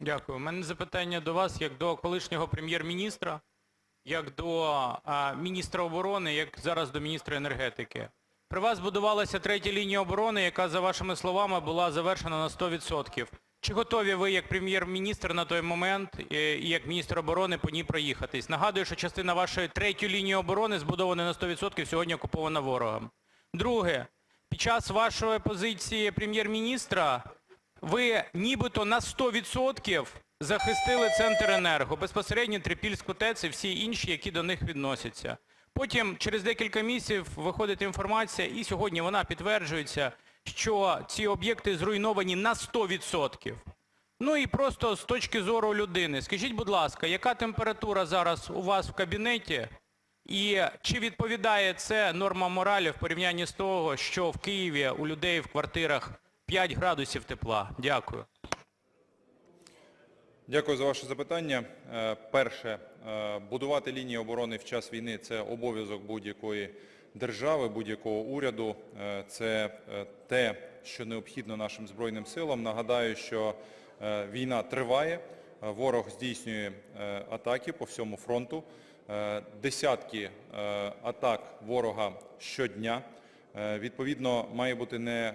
Дякую. У мене запитання до вас як до колишнього прем'єр-міністра, як до а, міністра оборони, як зараз до міністра енергетики. При вас будувалася третя лінія оборони, яка, за вашими словами, була завершена на 100%. Чи готові ви як прем'єр-міністр на той момент і як міністр оборони по ній проїхатись? Нагадую, що частина вашої третьої лінії оборони збудована на 100%, сьогодні окупована ворогом. Друге. Під час вашої позиції прем'єр-міністра ви нібито на 100% захистили Центренерго, безпосередньо Трипільську ТЕЦ і всі інші, які до них відносяться. Потім, через декілька місяців, виходить інформація, і сьогодні вона підтверджується, що ці об'єкти зруйновані на 100%. Ну і просто з точки зору людини, скажіть, будь ласка, яка температура зараз у вас в кабінеті? І чи відповідає це нормам моралі в порівнянні з того, що в Києві у людей в квартирах 5 градусів тепла? Дякую. Дякую за ваше запитання. Е, Перше, е, будувати лінії оборони в час війни – це обов'язок будь-якої держави, будь-якого уряду. Е, Це те, що необхідно нашим Збройним силам. Нагадаю, що війна триває, ворог здійснює атаки по всьому фронту. Десятки атак ворога щодня. Відповідно, має бути не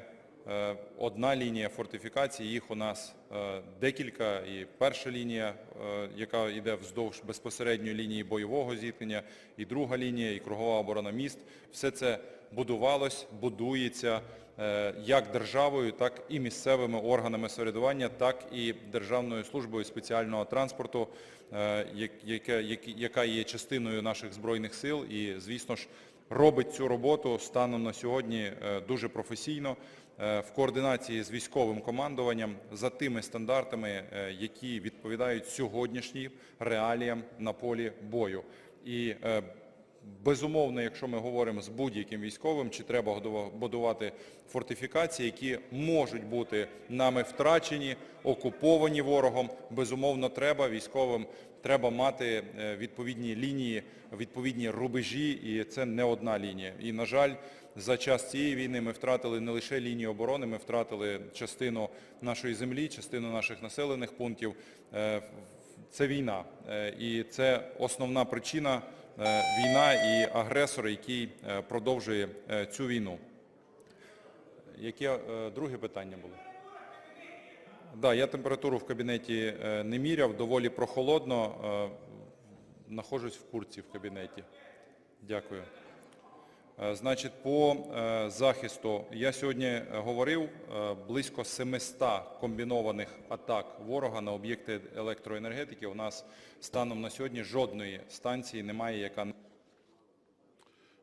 одна лінія фортифікації, їх у нас е, декілька. І перша лінія, е, яка йде вздовж безпосередньої лінії бойового зіткнення, і друга лінія, і кругова оборона міст. Все це будувалось, будується е, як державою, так і місцевими органами самоврядування, так і Державною службою спеціального транспорту, е, яка- є частиною наших Збройних сил. І, звісно ж, робить цю роботу станом на сьогодні е, дуже професійно, в координації з військовим командуванням за тими стандартами, які відповідають сьогоднішнім реаліям на полі бою. І Безумовно, якщо ми говоримо з будь-яким військовим, чи треба будувати фортифікації, які можуть бути нами втрачені, окуповані ворогом, безумовно, треба військовим, треба мати е, відповідні лінії, відповідні рубежі, і це не одна лінія. І, на жаль, за час цієї війни ми втратили не лише лінію оборони, ми втратили частину нашої землі, частину наших населених пунктів. Це війна, Е, і це основна причина е, війна і агресор, який е, продовжує цю війну. Яке друге питання було? Да, я температуру в кабінеті не міряв, доволі прохолодно. Знаходжусь в курці в кабінеті. Дякую. Е, Значить, по е, захисту я сьогодні е, говорив близько 700 комбінованих атак ворога на об'єкти електроенергетики. У нас станом на сьогодні жодної станції немає, яка